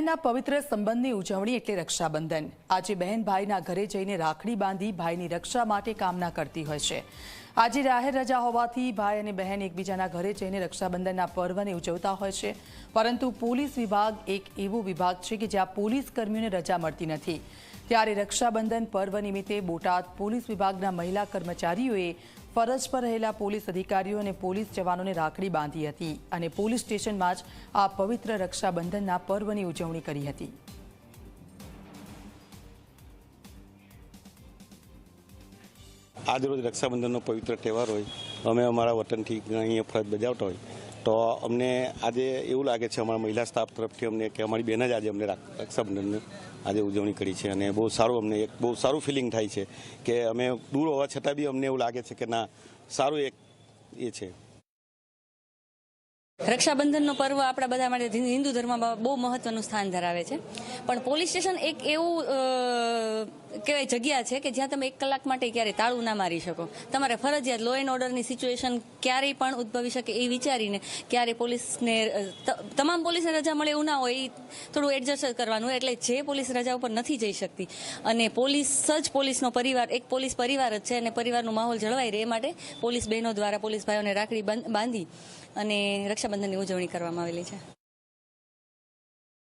બહેનના પવિત્ર સંબંધની ઉજવણી એટલે રક્ષાબંધન. આજે બહેન ભાઈના ઘરે જઈને રાખડી બાંધી ભાઈની રક્ષા માટે કામના કરતી હોય છે. આજે જાહેર રજા હોવાથી ભાઈ અને બહેન એકબીજાના ઘરે જઈને રક્ષાબંધનના પર્વને ઉજવતા હોય છે. પરંતુ પોલીસ વિભાગ એક એવો વિભાગ છે કે જ્યાં પોલીસ કર્મીઓને રજા મળતી નથી. ત્યારે રક્ષાબંધન પર્વ નિમિત્તે બોટાદ પોલીસ વિભાગના મહિલા કર્મચારીઓએ ફરજ પર રહેલા પોલીસ અધિકારીઓ અને પોલીસ જવાનોને રાખડી બાંધી હતી અને પોલીસ સ્ટેશનમાં જ આ પવિત્ર રક્ષાબંધનના પર્વની ઉજવણી કરી હતી. આજ રોજ રક્ષાબંધનનો પવિત્ર તહેવાર હોય, અમે અમારા વતનથી અહીંયા ફરજ બજાવતા હોય, તો અમને આજે એવું લાગે છે અમારા મહિલા સ્ટાફ તરફથી અમને કે અમારી બહેન જ આજે અમને રક્ષાબંધનને આજે ઉજવણી કરી છે અને બહુ સારું અમને એક બહુ સારું ફિલિંગ થાય છે કે અમે દૂર હોવા છતાં બી અમને એવું લાગે છે કે ના, સારું એક એ છે. રક્ષાબંધનનો પર્વ આપણા બધા માટે હિન્દુ ધર્મમાં બહુ મહત્વનું સ્થાન ધરાવે છે. પણ પોલીસ સ્ટેશન એક એવું કહેવાય જગ્યા છે કે જ્યાં તમે એક કલાક માટે ક્યારેય તાળું ના મારી શકો તમારે ફરજિયાત લો એન્ડ ઓર્ડરની સિચ્યુએશન ક્યારેય પણ ઉદ્ભવી શકે એ વિચારીને ક્યારે પોલીસને તમામ પોલીસને રજા મળે એવું ના હોય એ થોડું એડજસ્ટ કરવાનું. એટલે જે પોલીસ રજા ઉપર નથી જઈ શકતી અને પોલીસ જ પોલીસનો પરિવાર, એક પોલીસ પરિવાર જ છે અને પરિવારનો માહોલ જળવાઈ રહે માટે પોલીસ બહેનો દ્વારા પોલીસ ભાઈઓને રાખડી બાંધી અને રક્ષાબંધનની ઉજવણી કરવામાં આવેલી છે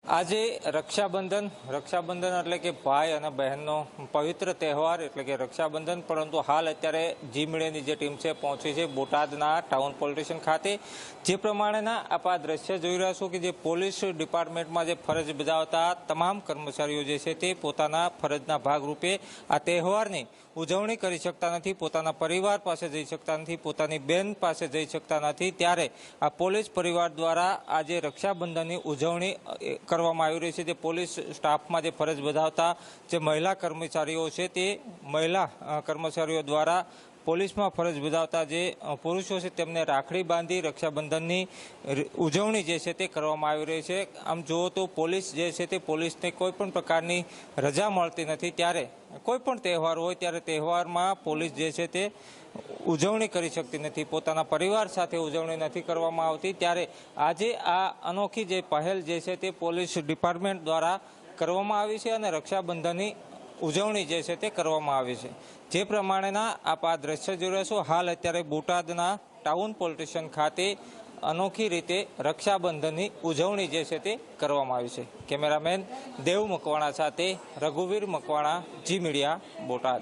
આજે રક્ષાબંધન રક્ષાબંધન એટલે કે ભાઈ અને બહેનનો પવિત્ર તહેવાર એટલે કે રક્ષાબંધન. પરંતુ હાલ અત્યારે જી જે ટીમ છે પહોંચી છે બોટાદના ટાઉન પોલીસ ખાતે. જે પ્રમાણેના આપ આ દ્રશ્ય જોઈ રહ્યા છો કે જે પોલીસ ડિપાર્ટમેન્ટમાં જે ફરજ બજાવતા તમામ કર્મચારીઓ જે છે તે પોતાના ફરજના ભાગરૂપે આ તહેવારની ઉજવણી કરી શકતા નથી, પોતાના પરિવાર પાસે જઈ શકતા નથી, પોતાની બેન પાસે જઈ શકતા નથી. ત્યારે આ પોલીસ પરિવાર દ્વારા આજે રક્ષાબંધનની ઉજવણી કરવામાં આવી રહી છે. જે પોલીસ સ્ટાફમાં જે ફરજ બજાવતા જે મહિલા કર્મચારીઓ છે તે મહિલા કર્મચારીઓ દ્વારા પોલીસમાં ફરજ બજાવતા જે પુરુષો છે તેમને રાખડી બાંધી રક્ષાબંધનની ઉજવણી જે છે તે કરવામાં આવી રહી છે. આમ જુઓ તો પોલીસ જે છે તે પોલીસને કોઈ પણ પ્રકારની રજા મળતી નથી. ત્યારે કોઈ પણ તહેવાર હોય ત્યારે તહેવારમાં પોલીસ જે છે તે ઉજવણી કરી શકતી નથી. પોતાના પરિવાર સાથે ઉજવણી નથી કરવામાં આવતી. ત્યારે આજે આ અનોખી જે પહેલ જે છે તે પોલીસ ડિપાર્ટમેન્ટ દ્વારા કરવામાં આવી છે અને રક્ષાબંધનની ઉજવણી જે છે તે કરવામાં આવી છે. જે પ્રમાણેના આપ આ દ્રશ્ય જોઈ રહ્યા છો, હાલ અત્યારે બોટાદના ટાઉન પોલિટિશિયન ખાતે અનોખી રીતે રક્ષાબંધનની ઉજવણી જે છે તે કરવામાં આવી છે. કેમેરામેન દેવ મકવાણા સાથે રઘુવીર મકવાણા, જી મીડિયા, બોટાદ.